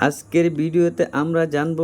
আজকের ভিডিওতে আমরা জানব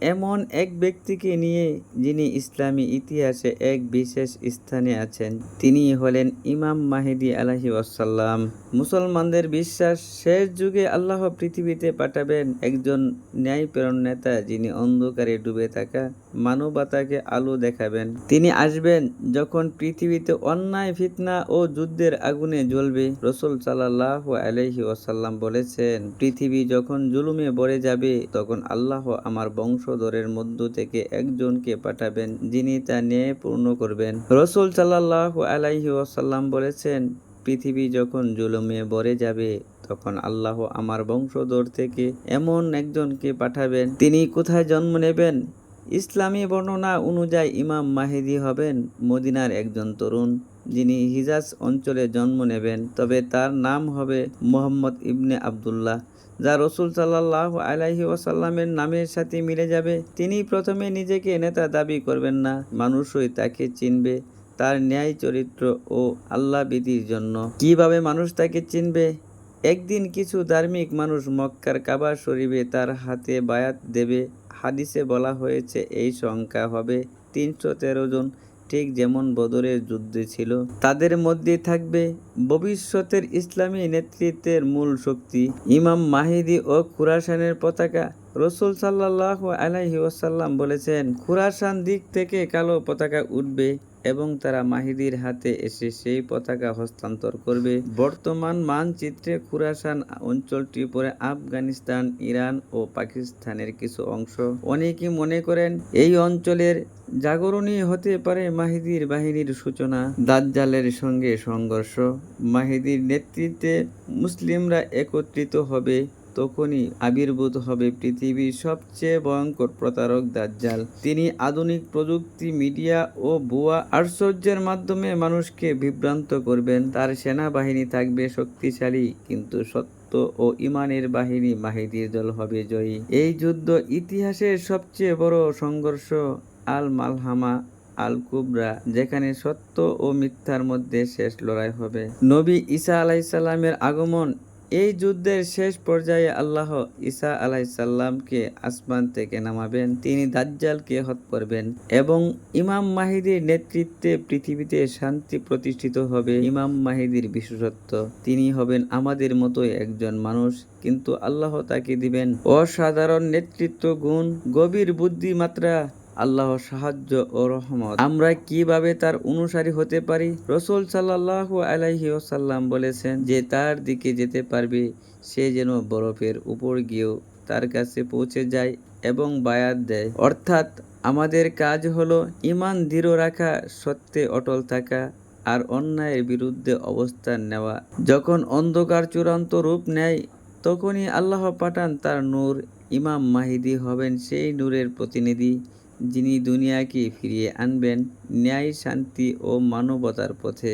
এমন এক ব্যক্তিকে নিয়ে যিনি ইসলামী ইতিহাসে এক বিশেষ স্থানে আছেন, তিনি হলেন ইমাম মাহিদি আলাহি ওয়াসাল্লাম। মুসলমানদের বিশ্বাস, শেষ যুগে আল্লাহ পৃথিবীতে পাঠাবেন একজন ন্যায়প্রেরণ নেতা যিনি অন্ধকারে ডুবে থাকা মানবতাকে আলো দেখাবেন। তিনি আসবেন যখন পৃথিবীতে অন্যায়, ফিতনা ও যুদ্ধের আগুনে জ্বলবে। রসুল সাল্লাহ আলহি ওয়াসাল্লাম বলেছেন, পৃথিবী যখন জুলুমে ভরে যাবে, তখন আল্লাহ আমার বংশধরের মধ্য থেকে একজনকে পাঠাবেন, যিনি তা নিয়ে পূর্ণ করবেন। রসুল সাল্লাহ আলাইহি ওয়াসাল্লাম বলেছেন, পৃথিবী যখন জুলুমে ভরে যাবে, তখন আল্লাহ আমার বংশধর থেকে এমন একজনকে পাঠাবেন, তিনি কোথায় জন্ম নেবেন? ইসলামী বর্ণনা অনুযায়ী ইমাম মাহিদি হবেন মদিনার একজন তরুণ। যিনি হিজাজ অঞ্চলে জন্ম নেবেন, তবে তার নাম হবে মোহাম্মদ ইবনে আবদুল্লাহ। যা রসুল সাল্লাহ আলাহি ওয়াসাল্লামের নামের সাথে মিলে যাবে। তিনি প্রথমে নিজেকে নেতা দাবি করবেন না, মানুষই তাকে চিনবে তার ন্যায় চরিত্র ও আল্লাহ বিধির জন্য। কীভাবে মানুষ তাকে চিনবে? একদিন কিছু ধার্মিক মানুষ মক্কার কাবা শরীফে তার হাতে বায়াত দেবে। হাদিসে বলা হয়েছে, এই সংখ্যা হবে তিনশো তেরো জন। ঠিক যেমন বদরের যুদ্ধে ছিল, তাদের মধ্যে থাকবে ভবিষ্যতের ইসলামী নেতৃত্বের মূল শক্তি, ইমাম মাহিদি ও খুরাসানের পতাকা। রসুল সাল্লাহ আলাইহি ওয়াসাল্লাম বলেছেন, খুরাসান দিক থেকে কালো পতাকা উঠবে এবং তারা মাহিদির হাতে এসে সেই পতাকা হস্তান্তর করবে। বর্তমান মানচিত্রে খুরাসান অঞ্চলটি পরে আফগানিস্তান, ইরান ও পাকিস্তানের কিছু অংশ। অনেকে মনে করেন, এই অঞ্চলের জাগরণী হতে পারে মাহিদির বাহিনীর সূচনা। দাজ্জালের সঙ্গে সংঘর্ষ, মাহিদির নেতৃত্বে মুসলিমরা একত্রিত হবে তখনই আবির্ভূত হবে পৃথিবীর সবচেয়ে ভয়ঙ্কর প্রতারক দাজ্জাল। তিনি আধুনিক প্রযুক্তি, মিডিয়া ও ভুয়া আশ্চর্যের মাধ্যমে মানুষকে বিভ্রান্ত করবেন। তার সেনাবাহিনী থাকবে শক্তিশালী, কিন্তু সত্য ও ইমানের বাহিনী মাহিদির দল হবে জয়ী। এই যুদ্ধ ইতিহাসের সবচেয়ে বড় সংঘর্ষ আল মালহামা আল কুবরা যেখানে সত্য ও মিথ্যার মধ্যে শেষ লড়াই হবে। নবী ঈসা আলাইসাল্লামের আগমন এই যুদ্ধের শেষ পর্যায়ে আল্লাহ ঈসা আলাইসাল্লামকে আসমান থেকে নামাবেন, তিনি দাজ্জালকে হত করবেন এবং ইমাম মাহিদির নেতৃত্বে পৃথিবীতে শান্তি প্রতিষ্ঠিত হবে। ইমাম মাহিদির বিশেষত্ব, তিনি হবেন আমাদের মতোই একজন মানুষ, কিন্তু আল্লাহ তাকে দিবেন অসাধারণ নেতৃত্ব গুণ গভীর বুদ্ধিমাত্রা আল্লাহ সাহায্য ও রহমত। আমরা কীভাবে তার অনুসারী হতে পারি? রসুল সাল্লাহ আলাইহি ওসাল্লাম বলেছেন, যে তার দিকে যেতে পারবে, সে যেন বরফের উপর গিয়েও তার কাছে পৌঁছে যায় এবং বায়াত দেয়। অর্থাৎ আমাদের কাজ হলো ইমান দৃঢ় রাখা, সত্যে অটল থাকা আর অন্যায়ের বিরুদ্ধে অবস্থান নেওয়া। যখন অন্ধকার চূড়ান্ত রূপ নেয়, তখনই আল্লাহ পাঠান তার নূর। ইমাম মাহিদি হবেন সেই নূরের প্রতিনিধি। যিনি দুনিয়াকে ফিরিয়ে আনবেন ন্যায় শান্তি ও মানবতার পথে।